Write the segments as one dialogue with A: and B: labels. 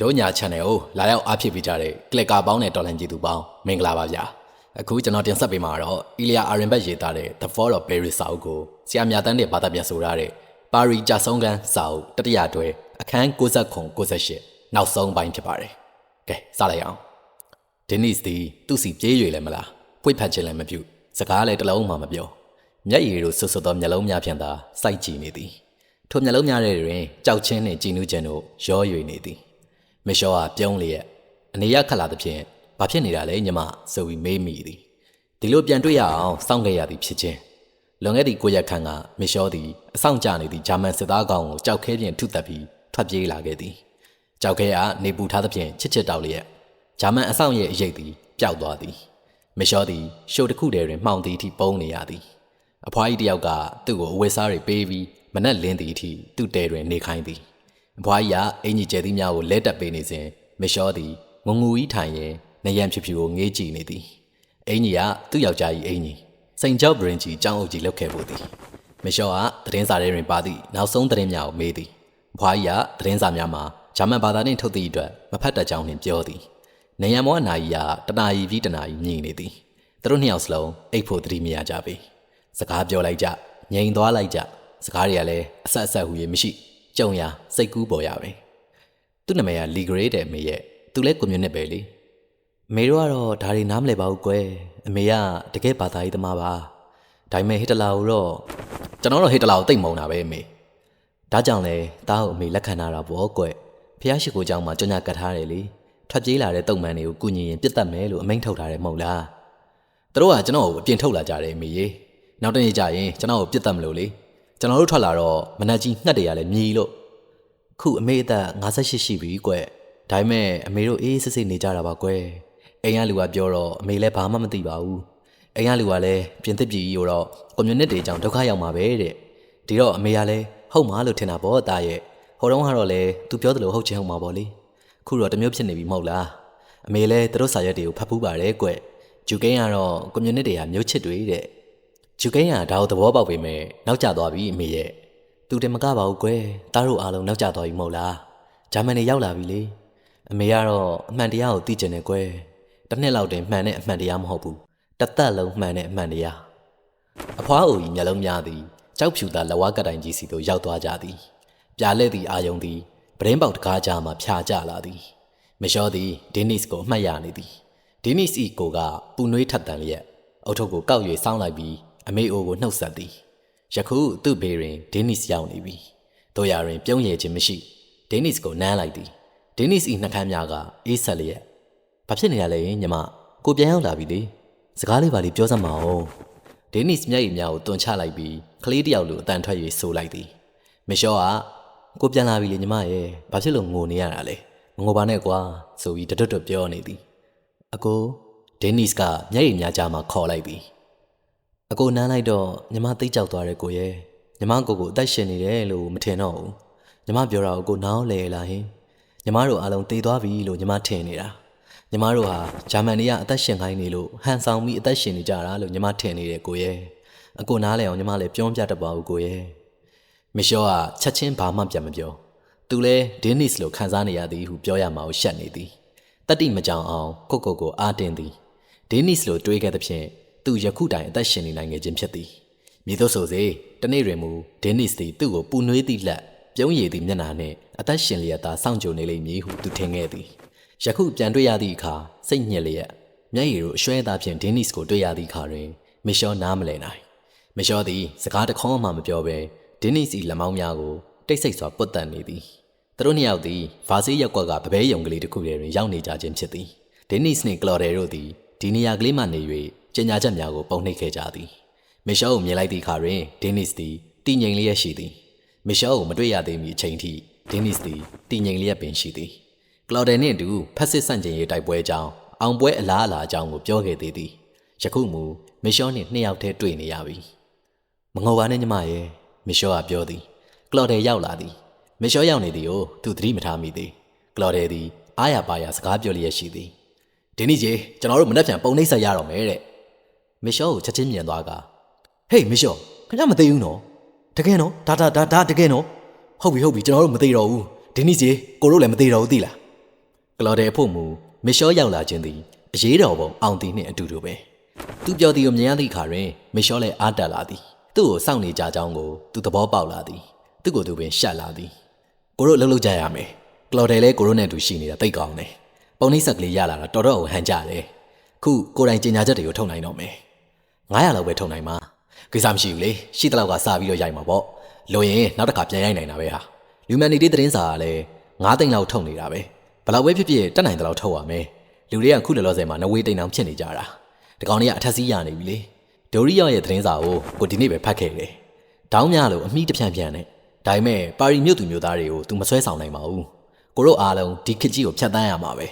A: တို့ညာ channel ကိုလာရောက်အားဖြစ်ပေးကြတဲ့ကလစ်ကာပေါင်းနဲ့တော်လန်ကြည့်သူပေါင်းမင်္ဂလာပါဗျာအခုကျွန်တော်တင်ဆက်ပေးမှာတော့အီလီယာအာရင်ဘတ်ရေးသားတဲ့ The Fall of Paris စာအုပ်ကိုဆရာမြတ်တန်းတဲ့ဘာသာပြန်ဆိုရတဲ့ပါရီကြာဆုံးကန်းစာအုပ်တတိယတွဲအခန်း69 68နောက်ဆုံးပိုင်းဖြစ်ပါတယ်ကဲစလိုက်အောင်ဒင်းနစ်သည်သူ့စီပြေးရွေလည်းမလားပွေ့ဖက်ခြင်းလည်းမပြုစကားလည်းတစ်လုံးမှမပြောမျက်ရည်တို့ဆွဆွသောမျက်လုံးများဖြင့်သာစိုက်ကြည့်နေသည်ထိုမျက်လုံးများထဲတွင်ကြောက်ချင်းနှင့်ကြည်နူးခြင်းတို့ရောရွေနေသည် မရှောကပြုံးလျက်အနေရခက်လာသဖြင့်ဘာဖြစ်နေတာလဲညီမဆိုပြီးမေးမိသည်ဒီလိုပြန်တွေ့ရအောင်စောင့်ခဲ့ရသည်ဖြစ်ခြင်းလွန်ခဲ့သည့်ကိုရက်ခန့်ကမရှောသည်အဆောင်ကျနေသည့်ဂျာမန်စစ်သားကောင်ကိုကြောက်ခဲဖြင့်ထုတက်ပြီးထွက်ပြေးလာခဲ့သည်ကြောက်ခဲကနေပူထားသဖြင့်ချစ်ချစ်တောက်လျက်ဂျာမန်အဆောင်ရဲ့အရေးသည်ပျောက်သွားသည်မရှောသည်ရှိုတစ်ခုတည်းတွင်မှောင်သည်အထိပုံနေရသည်အဖွားကြီးတယောက်ကသူ့ကိုအဝတ်စားတွေပေးပြီးမနက်လင်းသည့်အထိသူ့တဲတွင်နေခိုင်းသည် အဖွားကြီးကအင်ကြီးကျဲသီးများကိုလဲတက်ပေးနေစဉ်မလျှောသည်ငုံငူကြီးထိုင်ရင်နယံဖြူဖြူကိုငေးကြည့်နေသည်အင်ကြီးကသူ့ယောက်ျားကြီးအင်ကြီးစိန်ကြောက်ဘရင်ကြီးကြောင်းအုပ်ကြီးလောက်ခဲ့ဖို့သည်မလျှောကသတင်းစာထဲတွင်ပါသည့်နောက်ဆုံးသတင်းများကိုမေးသည်အဖွားကြီးကသတင်းစာများမှာဂျာမန်ဘာသာနှင့်ထုတ်သည့်အတွက်မဖတ်တတ်ကြောင်းနှင့်ပြောသည်နယံမောအနာကြီးကတနာရီပြီးတနာရီမြည်နေသည်သူတို့နှစ်ယောက်စလုံးအိတ်ဖို့သတိမရကြပေစကားပြောလိုက်ကြငြိမ်သွားလိုက်ကြစကားတွေကလည်းအဆက်အဆက်ဟူ၍မရှိ ကြုံရစိတ်ကူးပေါ်ရပဲသူ့နာမည်ကလီဂရေးတဲ့အမေရဲ့သူလဲကွန်မြူနစ်ပဲလေအမေတို့ကတော့ဒါတွေနားမလည်ပါဘူးကွယ်အမေကတကယ်ဘာသာရေးသမားပါဒါပေမဲ့ဟစ်တလာကိုတော့ကျွန်တော်တော့ဟစ်တလာကိုတိတ်မုံတာပဲအမေဒါကြောင့်လဲတားကိုအမေလက်ခံထားတာပေါ့ကွယ်ဖះရှိကိုကြောင့်မှကြွညာကတ်ထားတယ်လေထွက်ပြေးလာတဲ့တုံမှန်တွေကိုကုညင်ရင်ပြစ်တတ်မယ်လို့အမိန့်ထုတ်ထားတယ်မဟုတ်လားသူတို့ကကျွန်တော်ကိုအပြင်ထုတ်လာကြတယ်အမေရေနောက်တနေ့ကျရင်ကျွန်တော်ကိုပြစ်တတ်မလို့လေ ကျွန်တော်တို့ထွက်လာတော့မနက်ကြီးငှက်တွေကလည်းမြည်လို့ခုအမေအသက်58ရှိပြီကွဒါပေမဲ့အမေတို့အေးစစ်စစ်နေကြတာပါကွအိမ်ကလူကပြောတော့အမေလည်းဘာမှမသိပါဘူးအိမ်ကလူကလည်းပြင်သစ်ပြည်ကြီးကိုတော့ကွန်မြူနစ်တွေအကြောင်းဒုက္ခရောက်မှာပဲတဲ့ဒီတော့အမေကလည်းဟုတ်မှာလို့ထင်တာပေါ့တာရဲ့ဟိုတုန်းကတော့လေသူပြောတယ်လို့ဟုတ်ချင်ဟုတ်မှာပေါ့လေခုတော့တမျိုးဖြစ်နေပြီမဟုတ်လားအမေလည်းသူတို့စာရွက်တွေကိုဖတ်ဖူးပါတယ်ကွဂျူကိန်းကတော့ကွန်မြူနစ်တွေကမျိုးချစ်တွေတဲ့ ဂျူကိန်းကဒါကိုသဘောပေါက်ပေမဲ့နောက်ကျသွားပြီအမေရဲ့သူတင်မကပါဘူးကွယ်တားတို့အားလုံးနောက်ကျသွားပြီမဟုတ်လားဂျာမန်နေရောက်လာပြီလေအမေကတော့အမှန်တရားကိုသိကျင်တယ်ကွယ်တစ်နှစ်လောက်တင်မှန်တဲ့အမှန်တရားမဟုတ်ဘူးတစ်သက်လုံးမှန်တဲ့အမှန်တရားအဖွားအိုကြီးမျက်လုံးများသည်ကြောက်ဖြူသာလက်ဝါးကတိုင်ကြီးစီသို့ရောက်သွားကြသည်ပြားလဲ့သည့်အာယုံသည်ပရင်းပေါက်တကားကြားမှဖြာကျလာသည်မလျှောသည်ဒင်းနစ်ကိုအမှတ်ရနေသည်ဒင်းနစ်ဤကိုကပူနွေးထက်တန်လျက်အုတ်ထုပ်ကိုကောက်၍စောင်းလိုက်ပြီး အမေအိုကိုနှုတ်ဆက်သည်ယခုသူ့ဘေးတွင်ဒင်းနစ်ရောက်နေပြီတို့ရတွင်ပြုံးရည်ခြင်းမရှိဒင်းနစ်ကိုနမ်းလိုက်သည်ဒင်းနစ်၏နှကမ်းများကအေးဆက်လျက်ဘာဖြစ်နေရလဲညီမကိုပြန်ရောက်လာပြီလေစကားလေးပါလေးပြောစမ်းမအောင်ဒင်းနစ်မျက်ရည်များကိုတွန်ချလိုက်ပြီးကလေးတစ်ယောက်လိုအတန်ထွက်၍ဆိုလိုက်သည်မလျှောကကိုပြန်လာပြီလေညီမရဲ့ဘာဖြစ်လို့ငိုနေရတာလဲမငိုပါနဲ့ကွာဆိုပြီးတတွတ်တွတ်ပြောနေသည်အကိုဒင်းနစ်ကမျက်ရည်များကြားမှာခေါ်လိုက်သည် အကိုနမ်းလိုက်တော့ညီမသိကြောက်သွားတယ်ကိုရဲ့ညီမကိုကိုအသက်ရှင်နေတယ်လို့မထင်တော့ဘူးညီမပြောတာကိုကိုနားလဲလားဟင်ညီမတို့အားလုံးတည်သွားပြီလို့ညီမထင်နေတာညီမတို့ဟာဂျာမန်တွေကအသက်ရှင်ခိုင်းနေလို့ဟန်ဆောင်ပြီးအသက်ရှင်နေကြတာလို့ညီမထင်နေတယ်ကိုရဲ့အကိုနားလဲအောင်ညီမလည်းပြောပြတတ်ပါဘူးကိုရဲ့မရှောကချက်ချင်းဘာမှပြန်မပြောသူလဲဒင်းနစ်လို့ခံစားနေရသည်ဟုပြောရမှာကိုရှက်နေသည်တတိမကြောင်အောင်ကိုကိုကိုအားတင်သည်ဒင်းနစ်လို့တွေးခဲ့သဖြင့် သူယခုတိုင်အသက်ရှင်နေနိုင်ခြင်းဖြစ်သည်မြေသို့ဆိုစေတနေ့တွင်မူဒင်းနစ်သည်သူ့ကိုပူနွေးသည့်လက်ပြုံးရည်သည့်မျက်နှာနှင့်အသက်ရှင်လျက်သာစောင့်ကြိုနေလိမ့်မည်ဟုသူထင်ခဲ့သည်ယခုပြန်တွေ့ရသည့်အခါစိတ်ညစ်လျက်မျက်ရည်တို့အရွှဲသားဖြင့်ဒင်းနစ်ကိုတွေ့ရသည့်အခါတွင်မရှောနားမလည်နိုင်မရှောသည်စကားတခေါမှမပြောဘဲဒင်းနစ်၏လက်မောင်းများကိုတိတ်ဆိတ်စွာပုတ်တက်နေသည်သူတို့နှစ်ယောက်သည်ဗာဆေးရက်ကွက်ကပပဲယုံကလေးတစ်ခုထဲတွင်ရောက်နေကြခြင်းဖြစ်သည်ဒင်းနစ်နှင့်ကလော်ဒယ်တို့သည်ဒီနေရာကလေးမှနေ၍ ကျညာချက်များကိုပုံနှိပ်ခဲ့ကြသည်မီရှယ်ကိုမြင်လိုက်သည့်အခါတွင်ဒင်းနစ်သည်တည်ငြိမ်လျက်ရှိသည်မီရှယ်ကိုမတွေ့ရသေးမီအချိန်ထိဒင်းနစ်သည်တည်ငြိမ်လျက်ပင်ရှိသည်ကလော်ဒယ်နှင့်အတူဖက်စစ်ဆန့်ကျင်ရေးတိုက်ပွဲအကြောင်းအောင်ပွဲအလားအလာအကြောင်းကိုပြောခဲ့သေးသည်ယခုမူမီရှယ်နှင့်နှစ်ယောက်တည်းတွေ့နေရပြီမငိုပါနဲ့ညီမရဲ့မီရှယ်ကပြောသည်ကလော်ဒယ်ရောက်လာသည်မီရှယ်ရောက်နေသည်ကိုသူသတိမထားမိသေးကလော်ဒယ်သည်အားရပါရစကားပြောလျက်ရှိသည်ဒင်းနီကြီးကျွန်တော်တို့မနှက်ပြန်ပုံနှိပ်ဆက်ရတော့မယ်တဲ့ မီရှောကိုချက်ချင်းမြင်သွားကဟေးမီရှောခင်ဗျားမသိဘူးနော်တကယ်နော်ဒါဒါဒါဒါတကယ်နော်ဟုတ်ပြီဟုတ်ပြီကျွန်တော်တို့မသိတော့ဘူးဒင်းနီကြီးကိုတို့လည်းမသိတော့ဘူးသိလားကလော်ဒယ်ဖို့မူမစ်ရှောရောက်လာခြင်းသည်အရေးတော်ပုံအောင်သည်နှင့်အတူတူပဲသူပြောသည်ကိုမြင်ရသည့်အခါတွင်မစ်ရှောလည်းအားတက်လာသည်သူ့ကိုစောင့်နေကြကြောင်းကိုသူသဘောပေါက်လာသည်သူ့ကိုယ်သူပင်ရှက်လာသည်ကိုတို့လှုပ်လှုပ်ကြရမယ်ကလော်ဒယ်လည်းကိုတို့နဲ့အတူရှိနေတာသိကောင်းတယ်ပုံနှိပ်ဆက်ကလေးရလာတော့တော်တော်ကိုဟန်ကြတယ်ခုကိုယ်တိုင်ကြေညာချက်တွေကိုထုတ်နိုင်တော့မယ် 900လောက်ပဲထုတ်နိုင်မှာကိစ္စမရှိဘူးလေရှိတဲ့လောက်ကစပြီးတော့ရိုက်မှာပေါ့လိုရင်နောက်တစ်ခါပြန်ရိုက်နိုင်တာပဲဟာလူမန်နီတီသတင်းစာကလည်း9သိန်းလောက်ထုတ်နေတာပဲဘယ်လောက်ပဲဖြစ်ဖြစ်တက်နိုင်တဲ့လောက်ထုတ်ရမယ်လူတွေကခုလောလောဆယ်မှာနဝေးတိန်အောင်ဖြစ်နေကြတာဒီကောင်တွေကအထက်စီးရနေပြီလေဒိုရီယောရဲ့သတင်းစာကိုကိုဒီနေ့ပဲဖတ်ခဲ့တယ်ဒေါင်းများလို့အမိတဖြန့်ဖြန့်နဲ့ဒါပေမဲ့ပါရီမြို့သူမြို့သားတွေကို तू မဆွဲဆောင်နိုင်ပါဘူးကိုတို့အားလုံးဒီခစ်ကြီးကိုဖျက်ဆီးရမှာပဲ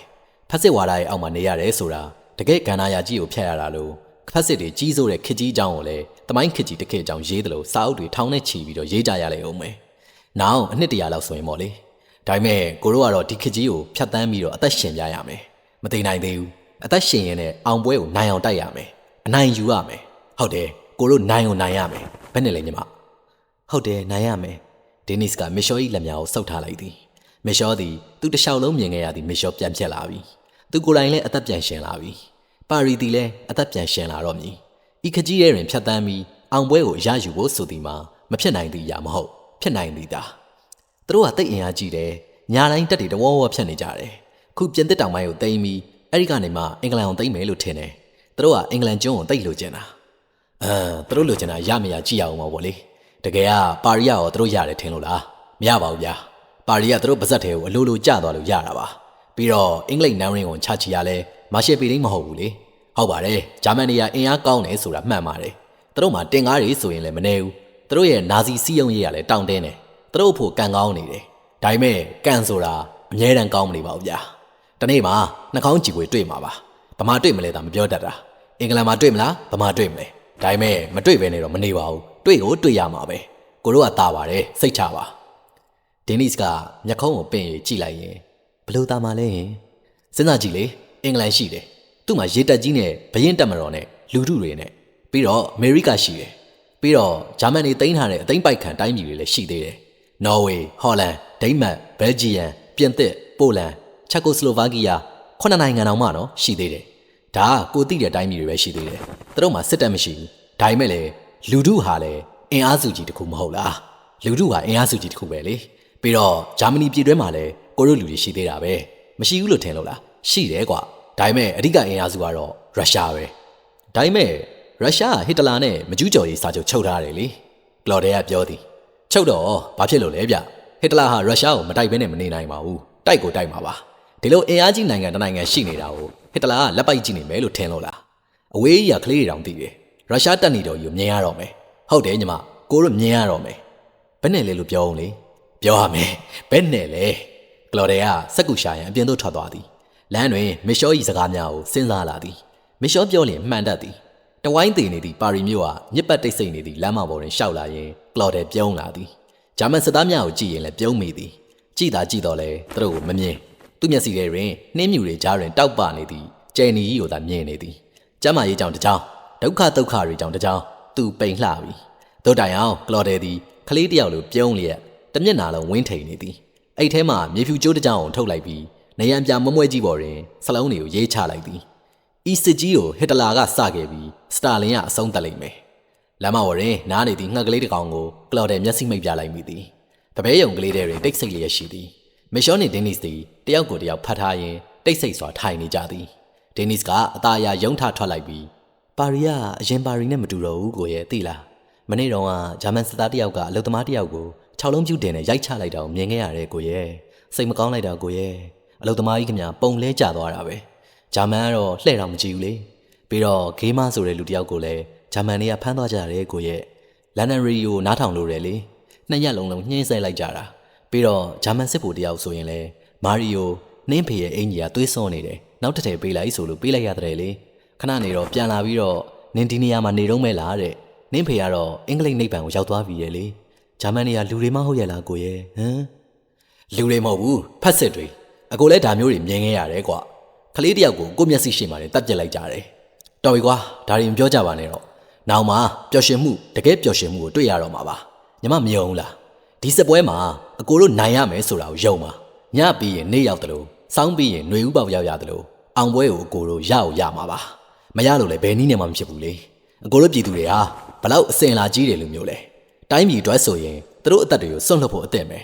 A: ဖက်စစ်ဝါဒရဲ့အောက်မှာနေရတယ်ဆိုတာတကယ်ကန္နာယာကြီးကိုဖျက်ရတာလို့ ဖက်စစ်တွေကြီးစိုးတဲ့ခစ်ကြီးအကြောင်းကိုလည်းတမိုင်းခစ်ကြီးတစ်ခေတ်အကြောင်းရေးတယ်လို့စာအုပ်တွေထောင်းနဲ့ချီပြီးတော့ရေးကြရလေအောင်မယ်။နောက်အနှစ်တရာလောက်ဆိုရင်ပေါ့လေ။ဒါပေမဲ့ကိုတို့ကတော့ဒီခစ်ကြီးကိုဖျက်ဆီးပြီးတော့အသက်ရှင်ပြရမယ်။မသိနိုင်သေးဘူး။အသက်ရှင်ရင်လည်းအောင်ပွဲကိုနိုင်အောင်တိုက်ရမယ်။အနိုင်ယူရမယ်။ဟုတ်တယ်ကိုတို့နိုင်အောင်နိုင်ရမယ်။ဘယ်နဲ့လဲညီမ။ဟုတ်တယ်နိုင်ရမယ်။ဒင်းနစ်ကမစ်ရှော၏လက်များကိုဆုပ်ထားလိုက်သည်။မစ်ရှောသည်သူ့တစ်လျှောက်လုံးမြင်ခဲ့ရသည်မစ်ရှောပြန်ဖြစ်လာပြီ။သူကိုယ်တိုင်လည်းအသက်ပြန်ရှင်လာပြီ။ ပါရီတီလည်းအသက်ပြန်ရှင်လာတော့မည်။ဤခကြီးရဲ့တွင်ဖြတ်တန်းပြီးအောင်ပွဲကိုရယူဖို့ဆိုသည်မှာမဖြစ်နိုင်သည့်အရာမဟုတ်ဖြစ်နိုင်သည်သာ။သူတို့ကတိတ်အင်အားကြီးတယ်။ညာတိုင်းတက်တွေတဝေါဝေါဖြတ်နေကြတယ်။ခုပြင်သစ်တောင်ပိုင်းကိုတိမ်ပြီးအဲ့ဒီကနေမှအင်္ဂလန်ကိုတိမ်မယ်လို့ထင်တယ်။သူတို့ကအင်္ဂလန်ကျွန်းကိုတိတ်လို့ကျင်တာ။အမ်သူတို့လိုချင်တာရမရကြည့်ရအောင်ပါဗောလေ။တကယ်ကပါရီကရောသူတို့ရတယ်ထင်လို့လား။မရပါဘူးဗျာ။ပါရီကသူတို့ပါဇက်ထဲကိုအလိုလိုကျသွားလို့ရတာပါ။ပြီးတော့အင်္ဂလိပ်နန်းရင်းကိုချချီရလဲ မာရှယ်ပေတိန်မဟုတ်ဘူးလေဟုတ်ပါတယ်ဂျာမန်တွေကအင်အားကောင်းတယ်ဆိုတာမှန်ပါတယ်သူတို့မှာတင်ကားတွေဆိုရင်လည်းမနေဘူးသူတို့ရဲ့နာဇီစီးယုံရေးကလည်းတောင့်တင်းတယ်သူတို့ဖို့ကံကောင်းနေတယ်ဒါပေမဲ့ကံဆိုတာအငြဲတမ်းကောင်းမနေပါဘူးဗျာတနေ့မှာနှာခေါင်းကြည်ွေတွေ့မှာပါဗမာတွေ့မလဲတာမပြောတတ်တာအင်္ဂလန်မှာတွေ့မလားဗမာတွေ့မလဲဒါပေမဲ့မတွေ့ပဲနေတော့မနေပါဘူးတွေ့ကိုတွေ့ရမှာပဲကိုတို့ကတာပါတယ်စိတ်ချပါဒင်းနစ်ကမျက်ခုံးကိုပင့်ရကြည့်လိုက်ရင်ဘလို့တာမှာလဲစဉ်းစားကြည့်လေ အင်္ဂလန်ရှိတယ်။သူ့မှာရေတက်ကြီးနဲ့ဘရင်တက်မတော်နဲ့လူထုတွေနဲ့ပြီးတော့အမေရိကရှိတယ်။ပြီးတော့ဂျာမန်တွေတင်ထားတဲ့အသိမ့်ပိုက်ခံတိုင်းပြည်တွေလည်းရှိသေးတယ်။နော်ဝေး၊ဟော်လန်၊ဒိန်းမတ်၊ဘယ်လ်ဂျီယံ၊ပြင်သစ်၊ပိုလန်၊ချက်ကိုစလိုဗာကီးယားခုနှစ်နိုင်ငံတောင်မှနော်ရှိသေးတယ်။ဒါကကိုသိတဲ့အတိုင်းပြည်တွေပဲရှိသေးတယ်။သူတို့မှစစ်တပ်မရှိဘူး။ဒါပေမဲ့လည်းလူထုဟာလည်းအင်အားစုကြီးတစ်ခုမဟုတ်လား။လူထုဟာအင်အားစုကြီးတစ်ခုပဲလေ။ပြီးတော့ဂျာမနီပြည်တွင်းမှာလည်းကိုတို့လူတွေရှိသေးတာပဲ။မရှိဘူးလို့ထင်လို့လား။ ရှိတယ်ကွာ။ဒါပေမဲ့အဓိကအင်အားစုကတော့ရုရှားပဲ။ဒါပေမဲ့ရုရှားကဟစ်တလာနဲ့မကျူးကျော်ရေးစာချုပ်ချုပ်ထားတယ်လေ။ကလော်ဒဲကပြောသည်။ချုပ်တော့ဘာဖြစ်လို့လဲဗျ။ဟစ်တလာဟာရုရှားကိုမတိုက်ဘဲနဲ့မနေနိုင်ပါဘူး။တိုက်ကိုတိုက်မှာပါ။ဒီလိုအင်အားကြီးနိုင်ငံတစ်နိုင်ငံရှိနေတာကိုဟစ်တလာကလက်ပိုက်ကြည့်နေမယ်လို့ထင်လို့လား။အဝေးကြီးကကလေးတွေတောင်သိတယ်။ရုရှားတက်နေတော့ယူမြင်ရတော့မယ်။ဟုတ်တယ်ညီမကိုတို့မြင်ရတော့မယ်။ဘယ်နဲ့လဲလို့ပြောအောင်လေ။ပြောရမယ်။ဘယ်နဲ့လဲ။ကလော်ဒဲကစက်ကူရှာရန်အပြင်သို့ထွက်သွားသည်။ လမ်းတွင်မစ်ရှော၏စကားများကိုစဉ်းစားလာသည်။မစ်ရှောပြောလျင်မှန်တတ်သည်။တဝိုင်းတည်နေသည့်ပါရီမြို့ဟာညစ်ပတ်တိတ်ဆိတ်နေသည့်လမ်းမပေါ်တွင်ရှောက်လာရင်ကလော်ဒဲပြုံးလာသည်။ဂျာမန်စစ်သားများကိုကြည့်ရင်လည်းပြုံးမိသည်။ကြည့်သာကြည့်တော့လဲသူတို့ကိုမမြင်။သူ့မျက်စိထဲတွင်နှင်းမြူတွေကြားတွင်တောက်ပနေသည်ကျယ်နီကြီးကိုသာမြင်နေသည်။ကျမ်းမာရေးကြောင့်တကြောင်ဒုက္ခဒုက္ခတွေကြောင့်တကြောင်သူပိန်လှပြီ။တို့တိုင်အောင်ကလော်ဒဲသည်ကလေးတယောက်လိုပြုံးလျက်တမျက်နာလုံးဝင်းထိန်နေသည်။အဲ့ထဲမှာမြေဖြူကျိုးတစ်ကြောင်ကိုထုတ်လိုက်ပြီး နေရန်ပြမမွဲကြီးပေါ်တွင်စလုံးတွေကိုရေးချလိုက်သည်။ဤစစ်ကြီးကိုဟစ်တလာကစခဲ့ပြီးစတာလင်ကအဆုံးသတ်လိုက်မယ်။လမ်းမပေါ်တွင်နားနေသည့်ငှက်ကလေးတစ်ကောင်ကိုကလော်ဒဲမျက်စိမိတ်ပြလိုက်မိသည်။တပည့်ယုံကလေးတွေတိတ်ဆိတ်လျက်ရှိသည်။မစ်ရှောနှင့်ဒင်းနစ်သည်တယောက်ကိုတယောက်ဖတ်ထားရင်းတိတ်ဆိတ်စွာထိုင်နေကြသည်။ဒင်းနစ်ကအသားအရယုံထထွက်လိုက်ပြီးပါရီကအရင်ပါရီနဲ့မတူတော့ဘူးကိုရဲ့သိလား။မနေ့တုန်းကဂျာမန်စစ်သားတယောက်ကအလုသမားတယောက်ကိုခြောက်လုံးပြူတင်နဲ့ရိုက်ချလိုက်တာကိုမြင်ခဲ့ရတယ်ကိုရဲ့။စိတ်မကောင်းလိုက်တာကိုရဲ့။ အလုသမားကြီးခင်ဗျာပုံလဲကျသွားတာပဲ။ဂျာမန်ကတော့လှဲ့တော့မကြည့်ဘူးလေ။ပြီးတော့ဂေးမဆိုတဲ့လူတယောက်ကိုလည်းဂျာမန်တွေကဖမ်းသွားကြတယ်ကိုရဲ့။လန်ဒန်ရီယိုနားထောင်လို့တယ်လေ။နှစ်ရက်လုံးလုံးညှင်းဆဲလိုက်ကြတာ။ပြီးတော့ဂျာမန်စစ်ဗိုလ်တယောက်ဆိုရင်လည်းမာရီယိုနင်းဖေရဲ့အင်ကြီးကသွေးစွန်းနေတယ်။နောက်တစ်ထည်ပေးလိုက်ဆိုလို့ပေးလိုက်ရတယ်လေ။ခဏနေတော့ပြန်လာပြီးတော့နင်းဒီနေရာမှာနေတော့မဲလားတဲ့။နင်းဖေကတော့အင်္ဂလိပ်နိဗ္ဗာန်ကိုရောက်သွားပြီရဲ့လေ။ဂျာမန်တွေကလူတွေမဟုတ်ရဲ့လားကိုရဲ့ဟမ်လူတွေမဟုတ်ဘူးဖက်စစ်တွေ အကိုလည်းဒါမျိုးတွေမြင်ခဲ့ရတယ်ကွာကလေးတယောက်ကိုကိုမျက်စိရှိမှလည်းတတ်ပြစ်လိုက်ကြတယ်တော်ပြီကွာဒါတွေမပြောကြပါနဲ့တော့နောက်မှပျော်ရွှင်မှုတကယ်ပျော်ရွှင်မှုကိုတွေ့ရတော့မှာပါညီမမယုံဘူးလားဒီစပွဲမှာအကိုတို့နိုင်ရမယ်ဆိုတာကိုယုံပါညပြီးရင်နေ့ရောက်တယ်လို့စောင်းပြီးရင်ຫນွေဥပေါက်ရောက်ရတယ်လို့အောင်ပွဲကိုအကိုတို့ရအောင်ရမှာပါမရလို့လည်းဘယ်နည်းနဲ့မှမဖြစ်ဘူးလေအကိုတို့ပြည်သူတွေဟာဘလောက်အစင်လာကြီးတယ်လို့မျိုးလဲတိုင်းပြည်အတွက်ဆိုရင်သူတို့အသက်တွေကိုစွန့်လွတ်ဖို့အသင့်ပဲ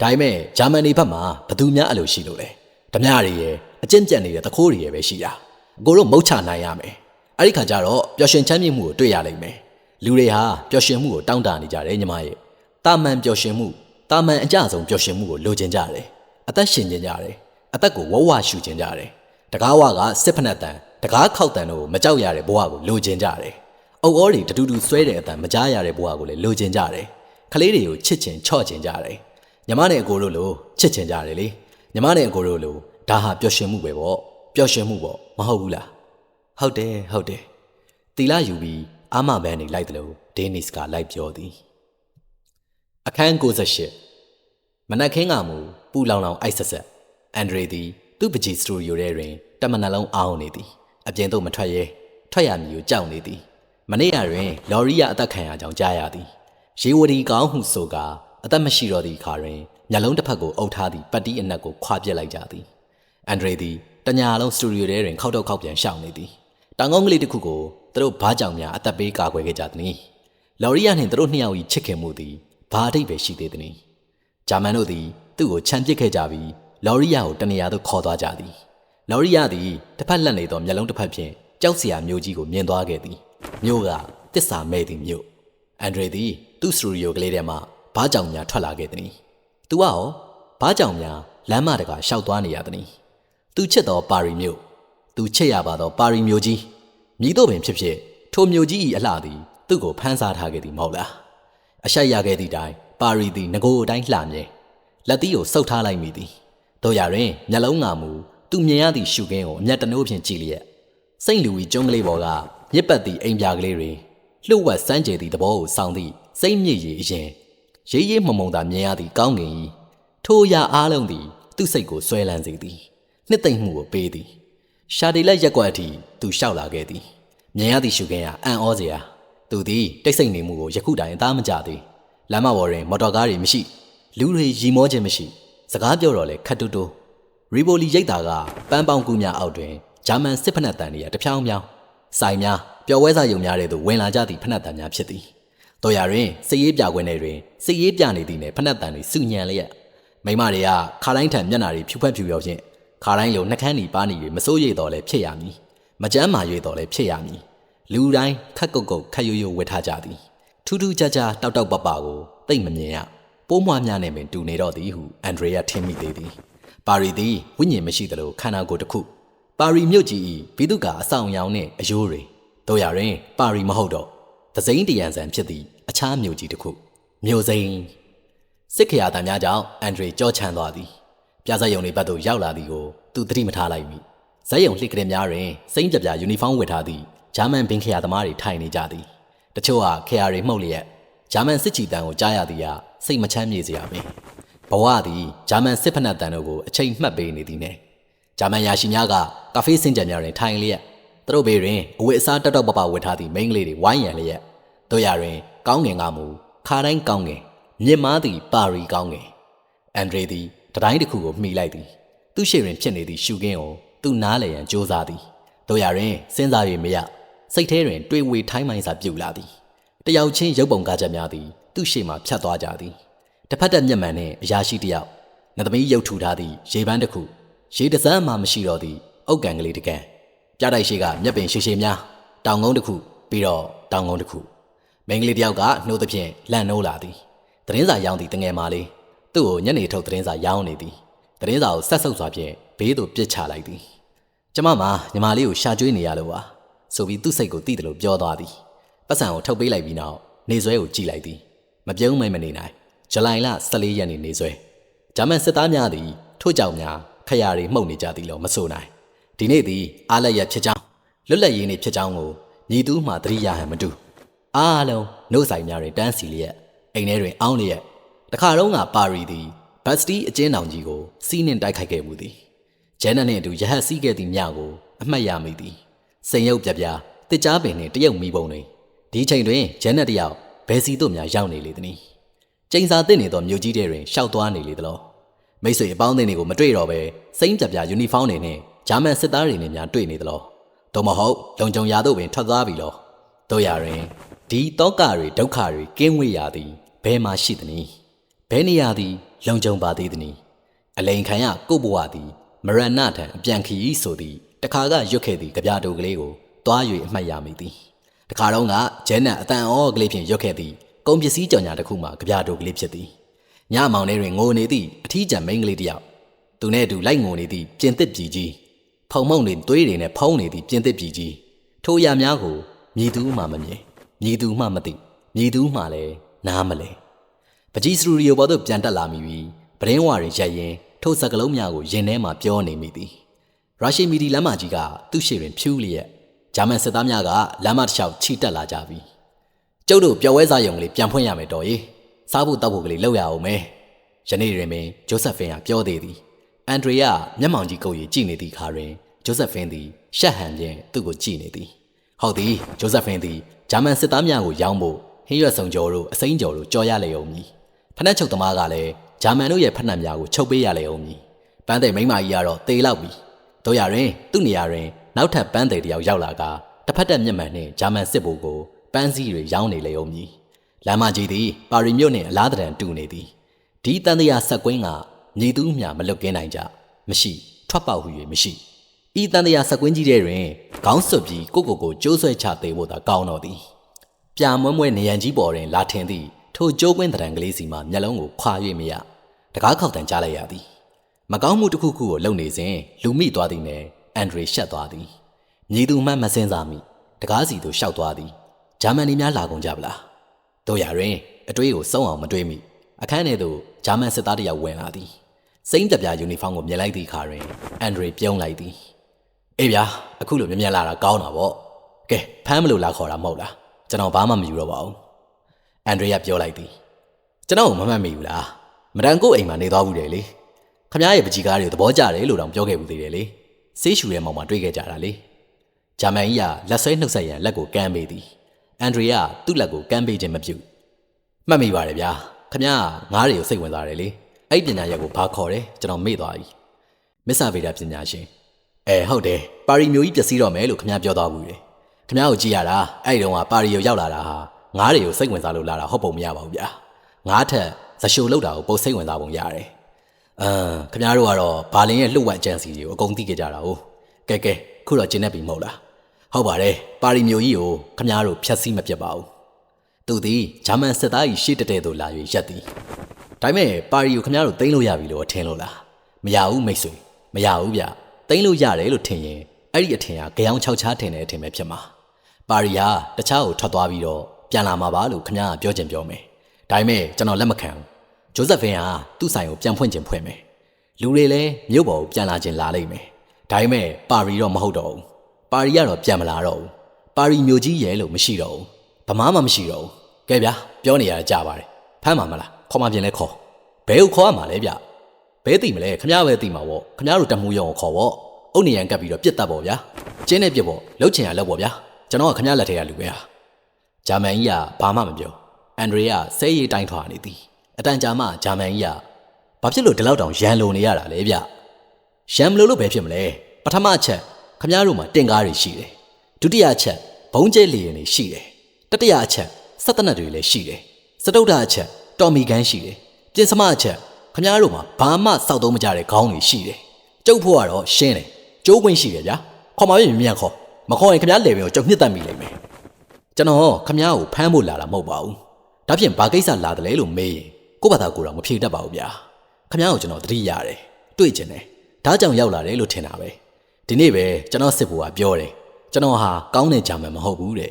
A: ဒါပေမဲ့ဂျာမနီဘက်မှာဘသူများအလိုရှိလို့လဲဓမြတွေရဲ့အကျင့်ပြတ်နေတဲ့တခိုးတွေရဲ့ပဲရှိတာအကိုတို့မုတ်ချနိုင်ရမယ်အဲ့ဒီခါကျတော့ပျော်ရွှင်ချမ်းမြေ့မှုကိုတွေ့ရလိမ့်မယ်လူတွေဟာပျော်ရွှင်မှုကိုတောင်းတနေကြတယ်ညီမရဲ့တာမန်ပျော်ရွှင်မှုတာမန်အကြဆုံးပျော်ရွှင်မှုကိုလိုချင်ကြတယ်အသက်ရှင်ကြကြတယ်အသက်ကိုဝဝရှူချင်ကြတယ်တကားဝကစစ်ဖက်နဲ့တန်တကားခောက်တန်တို့ကိုမကြောက်ရတဲ့ဘဝကိုလိုချင်ကြတယ်အုပ်အောတွေတူတူဆွဲတဲ့အတန်မကြားရတဲ့ဘဝကိုလည်းလိုချင်ကြတယ်ကလေးတွေကိုချစ်ချင်ချော့ချင်ကြတယ် ညီမနဲ့အကိုတို့လိုချစ်ချင်ကြတယ်လေညီမနဲ့အကိုတို့လိုဒါဟာပျော်ရွှင်မှုပဲပေါ့ပျော်ရွှင်မှုပေါ့မဟုတ်ဘူးလားဟုတ်တယ်ဟုတ်တယ်တီလာယူပြီးအာမဘန်နေလိုက်တယ်လို့ဒေးနစ်ကလိုက်ပြောသည်အခန်း68မနက်ခင်းကမူပူလောင်လောင်အိုက်ဆက်ဆက်အန်ဒရေသည်သူ့ပကြီးစတူဒီယိုထဲတွင်တမနက်လုံးအောင်းနေသည်အပြင်သို့မထွက်ရဲထွက်ရမည်ကိုကြောက်နေသည်မနေ့ကတွင် လော်ရီယာအသက်ခံရကြောင်းကြားရသည်ရေဝဒီကောင်းဟုဆိုကာ အသက်မရှိတော့သည့်အခါတွင်မျက်လုံးတစ်ဖက်ကိုအုပ်ထားသည့်ပတ်တီးအနက်ကိုခွာပြစ်လိုက်ကြသည်အန်ဒရေသည်တညာလုံးစတူဒီယိုထဲတွင်ခောက်တော့ခောက်ပြန်ရှောင်နေသည်တောင်ကုန်းကလေးတစ်ခုကိုသူတို့ဘားကြောင်များအသက်ပေးကာကွယ်ခဲ့ကြသည်။လော်ရီယာနှင့်သူတို့နှစ်ယောက်၏ချစ်ခင်မှုသည်ဘာအတိတ်ပဲရှိသေးသည်။ဂျာမန်တို့သည်သူ့ကိုခြံပစ်ခဲ့ကြပြီးလော်ရီယာကိုတနေရာသို့ခေါ်သွားကြသည်။လော်ရီယာသည်တစ်ဖက်လက်နေသောမျက်လုံးတစ်ဖက်ဖြင့်ကြောက်စရာမျိုးကြီးကိုမြင်သွားခဲ့သည်။မျိုးကတစ္ဆာမဲ့သည်မျိုး။အန်ဒရေသည်သူ့စတူဒီယိုကလေးထဲမှ ဘားကြောင်များထွက်လာခဲ့သည်။သူကရောဘားကြောင်များလမ်းမတကာရှောက်သွားနေရသည်။သူချစ်သောပါရီမျိုးသူချစ်ရပါသောပါရီမျိုးကြီးမြည်တော့ပင်ဖြစ်ဖြစ်ထိုမျိုးကြီး၏အလှသည်သူ့ကိုဖမ်းစားထားခဲ့သည်မဟုတ်လားအရှိုက်ရခဲ့သည့်တိုင်ပါရီသည်ငကိုအတိုင်းလှမြဲလက်သီးကိုဆုပ်ထားလိုက်မိသည်တို့ရတွင်မျက်လုံးငါမူသူမြင်ရသည့်ရှုခင်းကိုအမျက်တနိုးဖြင့်ကြည့်လျက်စိတ်လူဝီကျုံးကလေးပေါ်ကမြစ်ပတ်သည့်အိမ်ပြာကလေးတွေလှုပ်ဝက်စမ်းကြဲသည့်သဘောကိုစောင်းသည့်စိတ်မြင့်ရည်အရင် ရေးရေးမုံမုံသာမြင်ရသည့်ကောင်းကင်ကြီးထိုအရာအားလုံးသည် သူ့စိတ်ကိုဆွဲလန်းစေသည်နှစ်သိမ့်မှုကိုပေးသည်ရှာဒီလက်ရက်ကွက်အထိသူလျှောက်လာခဲ့သည်မြင်ရသည့်ရှုခင်းကအံ့ဩစရာသူသည်တိတ်ဆိတ်နေမှုကိုယခုတိုင်အသားမကျသေးလမ်းမပေါ်တွင်မော်တော်ကားတွေမရှိလူတွေရီမောခြင်းမရှိ စကားပြောတော့လဲခတ်တူတူရီဘိုလီရိတ်တာကပန်းပေါင်းကူးများအောက်တွင်ဂျာမန်စစ်ဖက်နှက်တန်တွေကတဖြောင်းဖြောင်းဆိုင်များပျော်ဝဲစာယုံများတဲ့သို့ဝင်လာကြသည့်ဖက်နှက်တန်များဖြစ်သည် တော်ရတွင်စစ်ရေးပြကွင်းတွေတွင်စစ်ရေးပြနေသည့်နဲ့ဖက်နှက်တန်တွေစုညံလျက်မိမတွေကခါတိုင်းထံမျက်နာတွေဖြူဖက်ဖြူရောက်ခြင်းခါတိုင်းလိုနှကန်းနီပါနေ၍မစိုးရိမ်တော့လဲဖြစ်ရမည်မကြမ်းမာ၍တော့လဲဖြစ်ရမည်လူတိုင်းခက်ကုတ်ကုတ်ခက်ရွရွဝတ်ထားကြသည်ထူးထူးခြားခြားတောက်တောက်ပပကိုသိမ့်မမြင်ရပိုးမွားများနဲ့ပင်တူနေတော့သည်ဟုအန်ဒရေယာထင်မိသေးသည်ပါရီသည်ဝိညာဉ်မရှိသလိုခန္ဓာကိုယ်တစ်ခုပါရီမြို့ကြီး၏ဘိတုကာအဆောင်ရောင်နှင့်အယိုးတွေတို့ရတွင်ပါရီမဟုတ်တော့ သစိမ့်တရံဆန်ဖြစ်သည့်အခြားမြို့ကြီးတစ်ခုမြို့စိမ်းစစ်ခရာသားများကြောင့်အန်ဒရေကြောချမ်းသွားသည်ပြဇက်ယုံတွေဘက်သို့ရောက်လာသည်ကိုသူသတိမထားလိုက်မိဇက်ယုံလှစ်ကလေးများတွင်စိမ့်ပြပြယူနီဖောင်းဝတ်ထားသည့်ဂျာမန်ဘင်ခရာသမားတွေထိုင်နေကြသည်တချို့ဟာခရာတွေမှုတ်လျက်ဂျာမန်စစ်ချီတန်ကိုကြားရသည်ဟာစိတ်မချမ်းမြေစရာပဲဘဝသည်ဂျာမန်စစ်ဖက်နှက်တန်တို့ကိုအချိန်မှတ်ပေးနေသည်နဲ့ဂျာမန်ယာရှိများကကာဖေးစင်ကြံများတွင်ထိုင်လျက်သူတို့ဘေးတွင်အဝတ်အစားတောက်တောက်ပပဝတ်ထားသည့်မိန်းကလေးတွေဝိုင်းရံလျက် တို့ရတွင် ကောင်းငင်ကမူခါတိုင်းကောင်းငင်မြင့်မားသည့်ပါရီကောင်းငင်အန်ဒရေသည်တတိုင်းတစ်ခုကိုမှီလိုက်သည်သူ့ရှေ့တွင်ဖြစ်နေသည့်ရှုခင်းကိုသူနားလည်ရန်ကြိုးစားသည်တို့ရတွင်စဉ်းစား၍မရစိတ်ထဲတွင် တွေးဝေထိုင်းမိုင်းစာပြုတ်လာသည်တယောက်ချင်းရုပ်ပုံကားချက်များသည်သူ့ရှေ့မှဖြတ်သွားကြသည်တစ်ဖက်တက်မျက်မှန်နှင့်အရာရှိတယောက်နသမီးရုပ်ထူထားသည့်ရေပန်းတစ်ခုရေတစမ်းမှမရှိတော့သည့်အုတ်ကန်ကလေးတစ်ကန်ပြတိုက်ရှိကမျက်ပင်ရှည်ရှည်များတောင်ကုန်းတစ်ခုပြီးတော့တောင်ကုန်းတစ်ခု မိန်းကလေးတယောက်ကနှိုးသဖြင့်လန့်နိုးလာသည်သတင်းစာရောင်းသည့်တငယ်မလေးသူ့ကိုညနေထုတ်သတင်းစာရောင်းနေသည်သတင်းစာကိုဆက်ဆုပ်စွာဖြင့်ဘေးသို့ပြစ်ချလိုက်သည်ကျမမှာညီမလေးကိုရှာကျွေးနေရလို့ပါဆိုပြီးသူ့စိတ်ကိုတိတယ်လို့ပြောသွားသည်ပတ်စံကိုထုတ်ပေးလိုက်ပြီးနောက်နေဆွဲကိုကြည့်လိုက်သည်မပြုံးမိတ်မနေနိုင်ဇူလိုင်လ14ရက်နေ့နေဆွဲဂျာမန်စစ်သားများသည်ထို့ကြောင့်များခရာတွေမှုန့်နေကြသည်လို့မဆိုနိုင်ဒီနေ့သည်အားလက်ရဖြစ်ကြောင်းလွတ်လပ်ရေးနေ့ဖြစ်ကြောင်းကိုညီသူမှသတိရဟန်မတူ အားလုံးနှုတ်ဆိုင်များတွင်တန်းစီလျက်အိမ်ထဲတွင်အောင်းလျက်တခါတော့ကပါရီသည်ဘတ်စတီအကျဉ်းတော်ကြီးကိုစီးနှင်တိုက်ခိုက်ခဲ့မှုသည်ဂျန်နနှင့်အတူရဟတ်စီးခဲ့သည့်ညကိုအမှတ်ရမိသည်စိန်ရုပ်ပြပြတစ်ကြားပင်နှင့်တရုတ်မီပုံတွင်ဒီချိန်တွင်ဂျန်နတယောက်ဘယ်စီတို့များရောက်နေလေသည်။ကျိန်စာတစ်နေသောမြို့ကြီးတဲတွင်ရှောက်သွားနေလေသလောမိတ်ဆွေအပေါင်းအသင်းတွေကိုမတွေ့တော့ပဲစိမ့်ပြပြယူနီဖောင်းတွေနဲ့ဂျာမန်စစ်သားတွေနဲ့များတွေ့နေသလားသို့မဟုတ်လုံကြုံရာတို့ပင်ထွက်သွားပြီလောတို့ရရင် ဒီတောကတွေဒုက္ခတွေကင်းဝေးရသည်ဘယ်မှာရှိသနည်းဘယ်နေရာသည် လုံကြုံပါသေးသနည်းအလိန်ခံရကို့ဘဝသည်မရဏထံအပြန်ခီဆိုသည်တခါကရွတ်ခဲ့သည့်ကြပြတူကလေးကိုတွား၍အမှတ်ရမိသည်တခါတော့ကဂျဲနတ်အတန်အောကလေးဖြင့်ရွတ်ခဲ့သည့်ကုန်ပစ္စည်းကြော်ညာတစ်ခုမှကြပြတူကလေးဖြစ်သည်ညမောင်ထဲတွင်ငိုနေသည့်အထီးကျန်မိန်းကလေးတစ်ယောက်သူနဲ့အတူလိုက်ငိုနေသည့်ပြင်သစ်ပြည်ကြီးဖုံမုံတွေသွေးတွေနဲ့ဖုံးနေသည့်ပြင်သစ်ပြည်ကြီးထိုအရာများကိုမြည်သူမှမမြင် မြည်သူမှမသိမြည်သူမှလည်းနားမလဲပကြီးစတူဒီယိုပေါ်သို့ပြန်တက်လာမိပြီးပရင်းဝါတွေရိုက်ရင်ထိုစကလုံးများကိုရင်ထဲမှာပြောနေမိသည်ရုရှားမီဒီလမ်းမကြီးကသူ့ရှေ့တွင်ဖြူးလျက်ဂျာမန်စစ်သားများကလမ်းမတစ်လျှောက်ခြိတက်လာကြပြီကျုပ်တို့ပျော်ဝဲစားရုံကလေးပြန်ဖွင့်ရမယ်တော်ရေစားဖို့တောက်ဖို့ကလေးလောက်ရအောင်မယ်ယနေ့တွင်ပင်ဂျိုဆက်ဖင်ကပြောသေးသည်အန်ဒရီယာမျက်မှောင်ကြီးကုပ်၍ကြည့်နေသည့်ခါတွင်ဂျိုဆက်ဖင်သည်ရှက်ဟန်ဖြင့်သူ့ကိုကြည့်နေသည် ဟုတ်သည်ဂျိုဆက်ဖင်သည်ဂျာမန်စစ်သားများကိုရောင်းဖို့ဟင်းရွက်စုံကျော်တို့အစိမ်းကျော်တို့ကြော်ရလေအောင်မည်ဖနက်ချုပ်သမားကလည်းဂျာမန်တို့ရဲ့ဖက်နှက်များကိုချုပ်ပေးရလေအောင်မည်ပန်းတဲ့မိမကြီးကတော့တေလောက်ပြီတို့ရရင်သူ့နေရာတွင်နောက်ထပ်ပန်းတဲ့တယောက်ရောက်လာကတစ်ဖက်တက်မျက်မှန်နှင့်ဂျာမန်စစ်ဗိုလ်ကိုပန်းစည်းတွေရောင်းနေလေအောင်မည်လမ်းမကြီးသည်ပါရီမြို့နှင့်အလားတန်တူနေသည်ဒီတန်တရာဆက်ကွင်းကညီသူမြမလွတ်ကင်းနိုင်ကြမရှိ ထွက်ပေါက်ဟူ၍မရှိ ဤတန်တရာဆက်ကွင်းကြီးထဲတွင်ခေါင်းစွပ်ပြီးကိုကိုကိုကျိုးဆွဲချသေးဖို့သာကောင်းတော်သည်ပြာမွဲမွဲနေရန်ကြီးပေါ်တွင်လာထင်သည့်ထိုကျိုးကွင်းတံကလေးစီမှမျက်လုံးကိုခွာ၍မရတကားခောက်တန်ကြားလိုက်ရသည်မကောင်းမှုတစ်ခုခုကိုလုပ်နေစဉ်လူမိသွားသည်နဲ့အန်ဒရီရှက်သွားသည်ညီသူမှမစင်းစားမိတကားစီသို့ရှောက်သွားသည်ဂျာမန်နေများလာကုန်ကြပလားတို့ရရင်အတွေးကိုစုံအောင်မတွေးမိအခန်းထဲသို့ဂျာမန်စစ်သားတစ်ယောက်ဝင်လာသည်စိမ့်ပြပြယူနီဖောင်းကိုမြင်လိုက်သည့်အခါတွင်အန်ဒရီပြုံးလိုက်သည် အေးဗျာအခုလိုမြင်မြင်လာတာကောင်းတာပေါ့ကဲဖမ်းမလို့လာခေါ်တာမဟုတ်လားကျွန်တော်ဘာမှမယူတော့ပါဘူးအန်ဒရီယာပြောလိုက်သည်ကျွန်တော်မမှတ်မိဘူးလားမဒန်ကိုအိမ်မှာနေသွားဘူးတယ်လေခမရဲ့ပကြီးကားတွေသဘောကျတယ်လို့တောင်ပြောခဲ့ဘူးသေးတယ်လေဆေးရှူရဲ့မောင်မှာတွေ့ခဲ့ကြတာလေဂျာမန်ကြီးကလက်ဆွဲနှုတ်ဆက်ရန်လက်ကိုကမ်းပေးသည်အန်ဒရီယာသူ့လက်ကိုကမ်းပေးခြင်းမပြုမှတ်မိပါတယ်ဗျာခမငားတွေကိုစိတ်ဝင်စားတယ်လေအဲ့ပညာရက်ကိုဘာခေါ်တယ်ကျွန်တော်မေ့သွားပြီမစ္ဆာဗေဒပညာရှင် အဲဟုတ်တယ်ပါရီမျိုးကြီးပျက်စီးတော့မယ်လို့ခမပြောသွားဘူးလေခမကိုကြည့်ရတာအဲ့ဒီတော့ကပါရီကိုရောက်လာတာဟာငားတွေကိုစိတ်ဝင်စားလို့လာတာဟုတ်ပုံမရပါဘူးဗျာငားထက်ဇရှိုလောက်တာကိုပုံစိတ်ဝင်စားပုံရတယ်အမ်ခမတို့ကတော့ဘာလင်ရဲ့လှုပ်ဝက်ကြံစီတွေကိုအကုန်သိကြကြတာဟုတ်ကဲကဲခုတော့ကျင်းနေပြီမဟုတ်လားဟုတ်ပါတယ်ပါရီမျိုးကြီးကိုခမတို့ဖြတ်စည်းမပြတ်ပါဘူးသူသည်ဂျာမန်စစ်သားကြီးရှေ့တတဲ့သို့လာ၍ရက်သည်ဒါပေမဲ့ပါရီကိုခမတို့သိမ်းလို့ရပြီလို့ထင်လို့လားမရဘူးမိတ်ဆွေမရဘူးဗျ သိမ်းလို့ရတယ်လို့ထင်ရင်အဲ့ဒီအထင်ကကြောင်ချောက်ချားထင်တဲ့အထင်ပဲဖြစ်မှာပါရီကတခြားကိုထွက်သွားပြီးတော့ပြန်လာမှာပါလို့ခမကပြောချင်ပြောမယ်ဒါပေမဲ့ကျွန်တော်လက်မခံဘူးဂျိုးဇက်ဖင်ကသူ့ဆိုင်ကိုပြန်ဖွင့်ခြင်းဖွင့်မယ်လူတွေလည်းမြို့ပေါ်ကိုပြန်လာခြင်းလာလိမ့်မယ်ဒါပေမဲ့ပါရီတော့မဟုတ်တော့ဘူးပါရီကတော့ပြန်မလာတော့ဘူးပါရီမြို့ကြီးရဲ့လို့မရှိတော့ဘူးဗမာမှမရှိတော့ဘူးကဲဗျာပြောနေရတာကြားပါတယ်ဖမ်းမှာမလားခေါ်မှပြင်လဲခေါ်ဘဲကိုခေါ်ရမှာလဲဗျ ဘဲသိမလဲခမရပဲသိမှာပေါ့ခမရတို့တမှုရုံကိုခေါ်ပေါ့အုတ်နေရန်ကပ်ပြီးတော့ပြစ်တတ်ပေါ့ဗျာကျင်းနဲ့ပြစ်ပေါ့လှုပ်ချင်ရလှုပ်ပေါ့ဗျာကျွန်တော်ကခမရလက်ထဲကလူပဲဟာဂျာမန်ကြီးကဘာမှမပြောအန်ဒရီယာဆဲရီတိုင်းထွာနေသည်အတန်ကြာမှဂျာမန်ကြီးကဘာဖြစ်လို့ဒီလောက်တောင်ရန်လုံနေရတာလဲဗျရန်မလို့လို့ပဲဖြစ်မလဲပထမချက်ခမရတို့မှာတင်ကားတွေရှိတယ်ဒုတိယချက်ဘုံကျဲလီရင်တွေရှိတယ်တတိယချက်စက်တနက်တွေလည်းရှိတယ်စတုဒ္ဒအချက်တော်မီကန်းရှိတယ်ပြင်စမအချက် ခမရတို့မှာဘာမှစောက်သုံးမကြတဲ့ခေါင်းတွေရှိတယ်ကျုပ်ဖို့ကတော့ရှင်းတယ်ကျိုးခွင့်ရှိတယ်ဗျာခေါ်မပြင်းမြန်ခေါ်မခေါ်ရင်ခမရလေဘယ်ကိုကျုပ်နှစ်သက်မိလိမ့်မယ်ကျွန်တော်ခမရကိုဖမ်းဖို့လာတာမဟုတ်ပါဘူးဒါဖြင့်ဘာကိစ္စလာတယ်လဲလို့မေးရင်ကိုယ့်ဘာသာကိုယ်တော့မဖြေတတ်ပါဘူးဗျာခမရကိုကျွန်တော်သတိရတယ်တွေ့ကျင်တယ်ဒါကြောင့်ရောက်လာတယ်လို့ထင်တာပဲဒီနေ့ပဲကျွန်တော်စစ်ဘိုးကပြောတယ်ကျွန်တော်ဟာကောင်းတဲ့ဂျာမန်မဟုတ်ဘူးတဲ့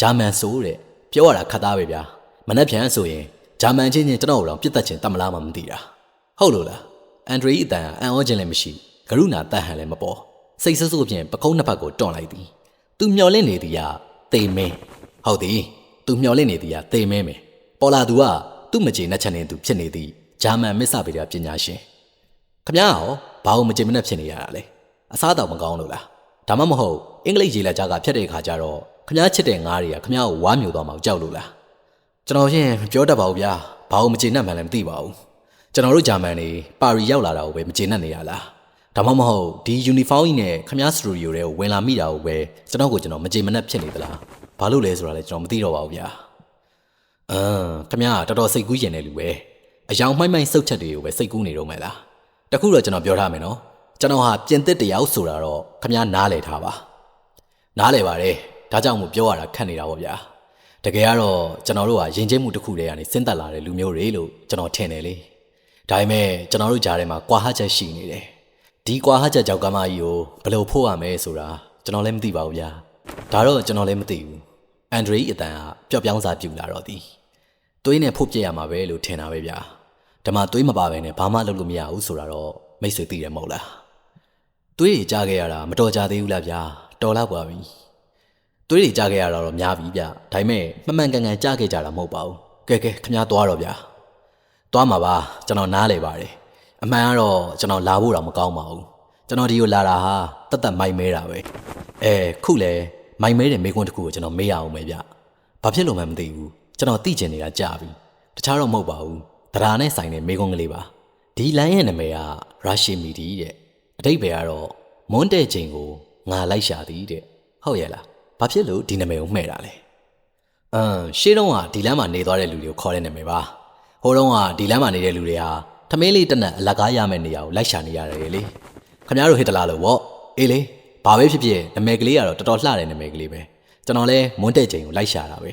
A: ဂျာမန်ဆိုတဲ့ပြောရတာခက်သားပဲဗျာမနှက်ပြန်ဆိုရင်ဂျာမန်ချင်းချင်းကျွန်တော်တို့ပြစ်တက်ချင်းတမလားမှမသိတာ ဟုတ်လို့လားအန်ဒရီအတန်အံ့ဩခြင်းလည်းမရှိဂရုဏာတတ်ဟန်လည်းမပေါ်စိတ်ဆဆုဖြင့်ပကုံးနှစ်ဖက်ကိုတွန့်လိုက်သည်သူမျောလင့်နေသည်ကတေမင်းဟုတ်သည်သူမျောလင့်နေသည်ကတေမင်းပဲပေါ်လာသူကသူ့မကျေနပ်ချင်တဲ့သူဖြစ်နေသည့်ဂျာမန်မစ္ဆပေရာပညာရှင်ခမရဟောဘာလို့မကျေမနပ်ဖြစ်နေရတာလဲအစားတောင်မကောင်းလို့လားဒါမှမဟုတ်အင်္ဂလိပ်ရေးလက်ကြားကဖြတ်တဲ့အခါကျတော့ခမရချစ်တဲ့ငါးတွေကခမရကိုဝါမျိုးသွားမှကြောက်လို့လားကျွန်တော်ရှင်မပြောတတ်ပါဘူးဗျာဘာလို့မကျေနပ်မှန်းလည်းမသိပါဘူး ကျွန်တော်တို့ဂျာမန်တွေပါရီရောက်လာတာကိုပဲမကျေနပ်နေရလားဒါမှမဟုတ်ဒီယူနီဖောင်းကြီးနဲ့ခမားစတူဒီယိုတွေကိုဝင်လာမိတာကိုပဲကျွန်တော်ကိုကျွန်တော်မကျေမနပ်ဖြစ်နေသလားဘာလို့လဲဆိုတာလည်းကျွန်တော်မသိတော့ပါဘူးဗျာအမ်ခမားကတော်တော်စိတ်ကူးရင်တဲ့လူပဲအယောင်မှိုင်းမှိုင်းစုတ်ချက်တွေကိုပဲစိတ်ကူးနေတော့မယ်လားတခုတော့ကျွန်တော်ပြောထားမယ်နော်ကျွန်တော်ဟာပြင်သစ်တယောက်ဆိုတာတော့ခမားနားလည်ထားပါနားလည်ပါတယ်ဒါကြောင့်မို့ပြောရတာခက်နေတာပေါ့ဗျာတကယ်ကတော့ကျွန်တော်တို့ကယဉ်ကျေးမှုတစ်ခုတည်းကနေစဉ်းသက်လာတဲ့လူမျိုးတွေလို့ကျွန်တော်ထင်တယ်လေ ဒါပေမဲ့ကျွန်တော်တို့ကြားထဲမှာကွာဟချက်ရှိနေတယ်။ဒီကွာဟချက်ကြောင့်ကမကြီးကိုဘယ်လိုဖို့ရမလဲဆိုတာကျွန်တော်လည်းမသိပါဘူးဗျာ။ဒါတော့ကျွန်တော်လည်းမသိဘူး။အန်ဒရီအတန်ကပျော့ပြောင်းစားပြူလာတော့သည်။သွေးနဲ့ဖို့ပြစ်ရမှာပဲလို့ထင်တာပဲဗျာ။ဒါမှသွေးမပါဘဲနဲ့ဘာမှလုပ်လို့မရဘူးဆိုတာတော့မိတ်ဆွေသိတယ်မဟုတ်လား။သွေးတွေကြားခဲ့ရတာမတော်ကြသေးဘူးလားဗျာ။တော်လောက်ပါပြီ။သွေးတွေကြားခဲ့ရတာတော့များပြီဗျ။ဒါပေမဲ့မှန်မှန်ကန်ကန်ကြားခဲ့ကြတာမဟုတ်ပါဘူး။ကဲကဲခင်ဗျားသွားတော့ဗျာ။ သွားမှာပါကျွန်တော်နားလေပါတယ်အမှန်ကတော့ကျွန်တော်လာဖို့တော့မကောင်းပါဘူးကျွန်တော်ဒီကိုလာတာဟာတတ်တတ်မိုက်မဲတာပဲအဲခုလေမိုက်မဲတဲ့မိကွန်းတစ်ခုကိုကျွန်တော်မေးရအောင်ပဲဗျဘာဖြစ်လို့မှမသိဘူးကျွန်တော်သိကျင်နေတာကြာပြီတခြားတော့မဟုတ်ပါဘူးတရားနဲ့ဆိုင်တဲ့မိကွန်းကလေးပါဒီလိုင်းရဲ့နာမည်ကရာရှီမီဒီတဲ့အတိတ်ပဲကတော့မွန်းတဲ့ချိန်ကိုငါလိုက်ရှာသည်တဲ့ဟုတ်ရဲ့လားဘာဖြစ်လို့ဒီနာမည်ကိုမှဲ့တာလဲအမ်ရှေးတုန်းကဒီလမ်းမှာနေသွားတဲ့လူတွေကိုခေါ်တဲ့နာမည်ပါ ဟိုတုန်းကဒီလမ်းမှာနေတဲ့လူတွေဟာထမင်းလေးတစ်နက်အလကားရမယ့်နေရာကိုလိုက်ရှာနေရတယ်လေခင်ဗျားတို့ဟစ်တလားလို့ဗောအေးလေဘာပဲဖြစ်ဖြစ်နာမည်ကလေးကတော့တော်တော်လှတဲ့နာမည်ကလေးပဲကျွန်တော်လဲမွန်းတဲ့ချိန်ကိုလိုက်ရှာတာပဲ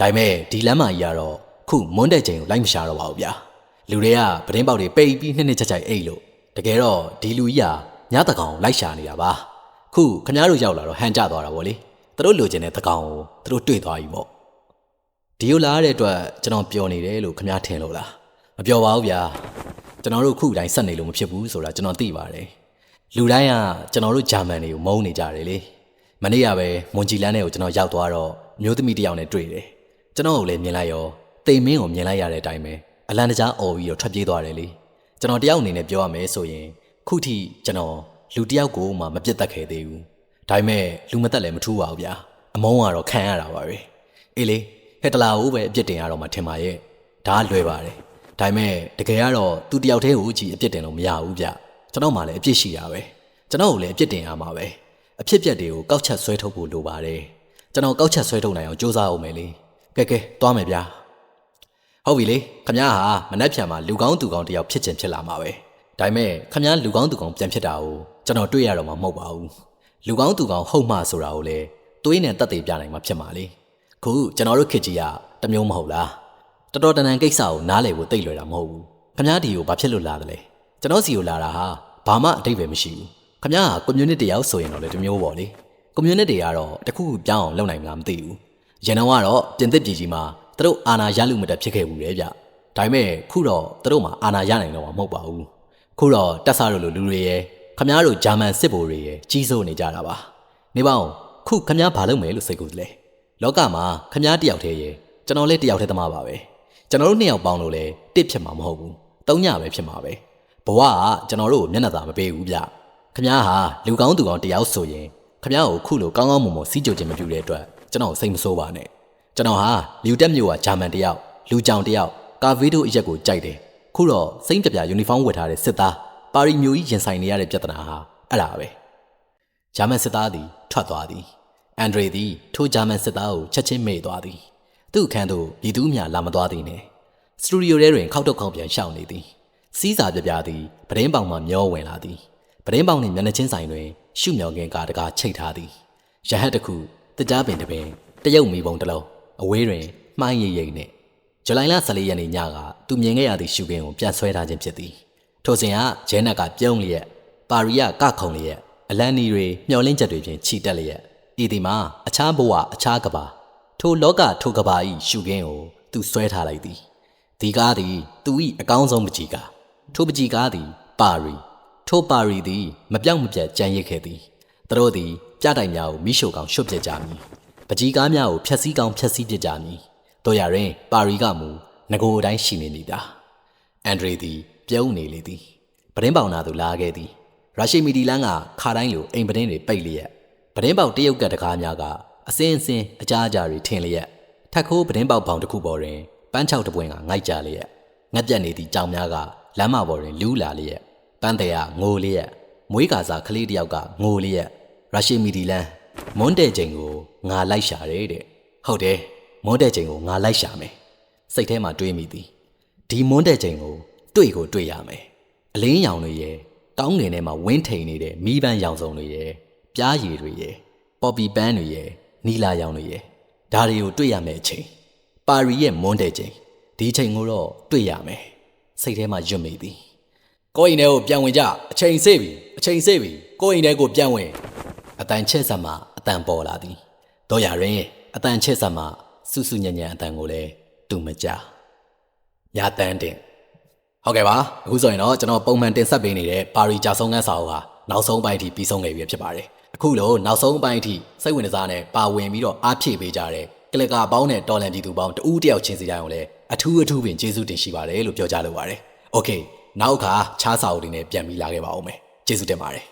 A: ဒါပေမဲ့ဒီလမ်းမှာကြီးကတော့ခုမွန်းတဲ့ချိန်ကိုလိုက်မရှာတော့ပါဘူးဗျာလူတွေကပတင်းပေါက်တွေပိတ်ပြီးနှစ်နှစ်ချက်ချက်အိတ်လို့တကယ်တော့ဒီလူကြီးကညတကောင်ကိုလိုက်ရှာနေတာပါခုခင်ဗျားတို့ရောက်လာတော့ဟန်ကျသွားတာဗောလေသူတို့လိုချင်တဲ့တကောင်ကိုသူတို့တွေ့သွားပြီဗော ဒီလိုလာရတဲ့အတွက်ကျွန်တော်ပျော်နေတယ်လို့ခင်ဗျားထင်လို့လားမပျော်ပါဘူးဗျာကျွန်တော်တို့ခုတိုင်းဆက်နေလို့မဖြစ်ဘူးဆိုတာကျွန်တော်သိပါတယ်လူတိုင်းကကျွန်တော်တို့ဂျာမန်တွေကိုမုန်းနေကြတယ်လေမနေ့ကပဲမွန်ဂျီလန်းထဲကိုကျွန်တော်ရောက်သွားတော့မျိုးသမီးတစ်ယောက်နဲ့တွေ့တယ်ကျွန်တော်ကိုလည်းမြင်လိုက်ရောတိမ်မင်းကိုမြင်လိုက်ရတဲ့အတိုင်းပဲအလန်တကြားអော်ပြီးတော့ထွက်ပြေးသွားတယ်လေကျွန်တော်တယောက်အနေနဲ့ပြောရမယ်ဆိုရင်ခုထိကျွန်တော်လူတစ်ယောက်ကိုမှမပြစ်တတ်ခဲ့သေးဘူးဒါပေမဲ့လူမတက်လည်းမထူးပါဘူးဗျာအမုန်းကတော့ခံရတာပါပဲအေးလေ ဟက်တလာကိုပဲအပြစ်တင်ရတော့မှထင်ပါရဲ့ဒါကလွယ်ပါတယ်ဒါပေမဲ့တကယ်ကတော့သူတယောက်တည်းကိုကြည့်အပြစ်တင်လို့မရဘူးဗျကျွန်တော်မှလည်းအပြစ်ရှိတာပဲကျွန်တော်ကိုလည်းအပြစ်တင်ရမှာပဲအဖြစ်ပြက်တွေကိုကောက်ချက်ဆွဲထုတ်ဖို့လိုပါတယ်ကျွန်တော်ကောက်ချက်ဆွဲထုတ်နိုင်အောင်စူးစမ်းအောင်မယ်လေကဲကဲသွားမယ်ဗျာဟုတ်ပြီလေခမ ्या ဟာမနှက်ဖြန်မှာလူကောင်းသူကောင်းတယောက်ဖြစ်ချင်ဖြစ်လာမှာပဲဒါပေမဲ့ခမ ्या လူကောင်းသူကောင်းပြန်ဖြစ်တာကိုကျွန်တော်တွေ့ရတော့မှာမဟုတ်ပါဘူးလူကောင်းသူကောင်းဟုတ်မှဆိုတာကိုလည်းသွေးနဲ့တက်သေးပြနိုင်မှာဖြစ်မှာလေ ခုကျွန်တော်တို့ခေတ်ကြီးကတမျိုးမဟုတ်လားတော်တော်တန်တန်ကိစ္စကိုနားလည်ဖို့တိတ်လွယ်တာမဟုတ်ဘူးခမားဒီကိုဘာဖြစ်လို့လာတယ်လဲကျွန်တော်စီကိုလာတာဟာဘာမှအတိတ်ပဲမရှိဘူးခမားကကွန်မြူနတီရောက်ဆိုရင်တော့လေတမျိုးပေါ့လေကွန်မြူနတီကတော့တခုခုပြောင်းအောင်လုပ်နိုင်မလားမသိဘူးရန်တော့ကတော့ပြင်သစ်ပြည်ကြီးမှာသူတို့အာဏာရလူမတက်ဖြစ်ခဲ့ဘူးလေဗျဒါပေမဲ့ခုတော့သူတို့မှာအာဏာရနိုင်တော့မှာမဟုတ်ပါဘူးခုတော့တက်ဆားတို့လိုလူတွေရဲ့ခမားတို့ဂျာမန်စစ်ဗိုလ်တွေရဲ့ကြီးစိုးနေကြတာပါနေပါဦးခုခမားဘာလုပ်မယ်လို့စိတ်ကူးလဲ လောကမှာခမားတစ်ယောက်တည်းရေကျွန်တော်လည်းတစ်ယောက်တည်းသမားပါပဲကျွန်တော်တို့နှစ်ယောက်ပေါင်းလို့လည်းတစ်ဖြစ်မှာမဟုတ်ဘူးသုံးညပဲဖြစ်မှာပဲဘဝကကျွန်တော်တို့ကိုမျက်နှာသာမပေးဘူးဗျခမားဟာလူကောင်းသူကောင်းတစ်ယောက်ဆိုရင်ခမားကိုခုလိုကောင်းကောင်းမွန်မွန်စီးကြိုခြင်းမပြုတဲ့အတွက်ကျွန်တော်စိတ်မဆိုးပါနဲ့ကျွန်တော်ဟာလူတက်မျိုးကဂျာမန်တစ်ယောက်လူကြောင်တစ်ယောက်ကာဗီဒိုအရက်ကိုကြိုက်တယ်ခုတော့စိမ့်ပြပြယူနီဖောင်းဝတ်ထားတဲ့စစ်သားပါရီမျိုးကြီးရင်ဆိုင်နေရတဲ့ပြဿနာဟာအဲ့ဒါပဲဂျာမန်စစ်သားသည်ထွက်သွားသည် အန်ဒရေသည်ထိုဂျာမန်စစ်သားကိုချက်ချင်းမေ့သွားသည်သူ့အခန်းသို့ပြည်သူများလာမသွားသည်နှင့်စတူဒီယိုထဲတွင်ခောက်တုတ်ခောက်ပြန်ရှောင်နေသည်စီးစာပြပြသည်ပဒင်းပေါင်မှမျောဝင်လာသည်ပဒင်းပေါင်နှင့်မျက်နှာချင်းဆိုင်တွင် ရှုမြော်ကင်ကားတကားချိတ်ထားသည်ရဟတ်တစ်ခုတကြားပင်တစ်ပင်တရုတ်မီပုံတစ်လုံးအဝေးတွင်မှိုင်းရိပ်ရိပ်နှင့်ဇူလိုင်လ14ရက်နေ့ညကသူမြင်ခဲ့ရသည့်ရှုခင်းကိုပြန်ဆွဲထားခြင်းဖြစ်သည်ထိုစဉ်ကဂျဲနက်ကပြုံးလျက်ပါရီယကခုံလျက်အလန်နီတွေမျောလင်းချက်တွေဖြင့်ခြိတက်လျက် ဤဒီမှာအခြားဘဝအခြားကဘာထိုလောကထိုကဘာဤရှုခင်းကိုသူဆွဲထားလိုက်သည်ဒီကားသည်သူ၏အကောင်းဆုံးပကြီးကားထိုပကြီးကားသည်ပါရီထိုပါရီသည်မပြောင်းမပြတ်ကြမ်းရစ်ခဲ့သည်သူတို့သည်ပြတိုင်များကိုမိရှို့ကောင်ရှုပ်ပြစ်ကြမည်ပကြီးကားများကိုဖျက်ဆီးကောင်ဖျက်ဆီးပြစ်ကြမည်တို့ရရင်ပါရီကမူငကိုအတိုင်းရှိနေသည်သာအန်ဒရီသည်ပြုံးနေလေသည်ပဒင်းပေါင်နာသူလာခဲ့သည်ရုရှိမီဒီလန်ကခါတိုင်းလိုအိမ်ပဒင်းတွေပိတ်လျက် ပဒင်းပေါက်တရုတ်ကတကားများကအစင်းအစင်းအကြားအကြားတွေထင်လျက်ထက်ခိုးပဒင်းပေါက်ပေါင်တစ်ခုပေါ်တွင်ပန်းချောက်တစ်ပွင့်ကငိုက်ကြလျက်ငက်ပြက်နေသည့်ကြောင်များကလမ်းမပေါ်တွင်လူးလာလျက်ပန်းတဲ့ကငိုလျက်မွေးကာစားကလေးတစ်ယောက်ကငိုလျက်ရရှိမီဒီလန်မွန်းတဲ့ချိန်ကိုငါလိုက်ရှာတယ်တဲ့ဟုတ်တယ်မွန်းတဲ့ချိန်ကိုငါလိုက်ရှာမယ်စိတ်ထဲမှာတွေးမိသည်ဒီမွန်းတဲ့ချိန်ကိုတွေ့ကိုတွေ့ရမယ်အလင်းရောင်တွေရဲ့ကောင်းငင်ထဲမှာဝင်းထိန်နေတဲ့မီးပန်းရောင်စုံတွေရဲ့ ပြားရည်တွေရဲ့ပေါ်ပီပန်းတွေရဲ့နီလာရောင်တွေရဲ့ဒါတွေကိုတွေ့ရမယ်အချိန်ပါရီရဲ့မွန်းတဲ့ချိန်ဒီအချိန်ကိုတော့တွေ့ရမယ်စိတ်ထဲမှာယွတ်မိသည်ကိုအိမ်ထဲကိုပြန်ဝင်ကြအချိန်စေ့ပြီအချိန်စေ့ပြီကိုအိမ်ထဲကိုပြန်ဝင်အတန်ချက်ဆက်မှအတန်ပေါ်လာသည်တော့ရရင်အတန်ချက်ဆက်မှစူးစူးညံ့ညံ့အတန်ကိုလည်းတူမကြညာတန်းတင်ဟုတ်ကဲ့ပါအခုဆိုရင်တော့ကျွန်တော်ပုံမှန်တင်ဆက်ပေးနေတဲ့ပါရီကြာဆုံးခန်းစာအုပ်ဟာနောက်ဆုံးပိုင်းအထိပြီးဆုံးခဲ့ပြီဖြစ်ပါတယ် အခုလိုနောက်ဆုံးပိုင်းအထိစိတ်ဝင်စားနဲ့ပါဝင်ပြီးတော့အားဖြည့်ပေးကြတဲ့ကလကပေါင်းနဲ့တော်လန်ပြည်သူပေါင်းတူးတယောက်ချင်းစီတိုင်းကိုလည်းအထူးအထူးပင်ကျေးဇူးတင်ရှိပါတယ်လို့ပြောကြလိုပါတယ်။ Okay နောက်ခါချားစာအုပ်တွေနဲ့ပြန်ပြီးလာခဲ့ပါဦးမယ်။ကျေးဇူးတင်ပါတယ်။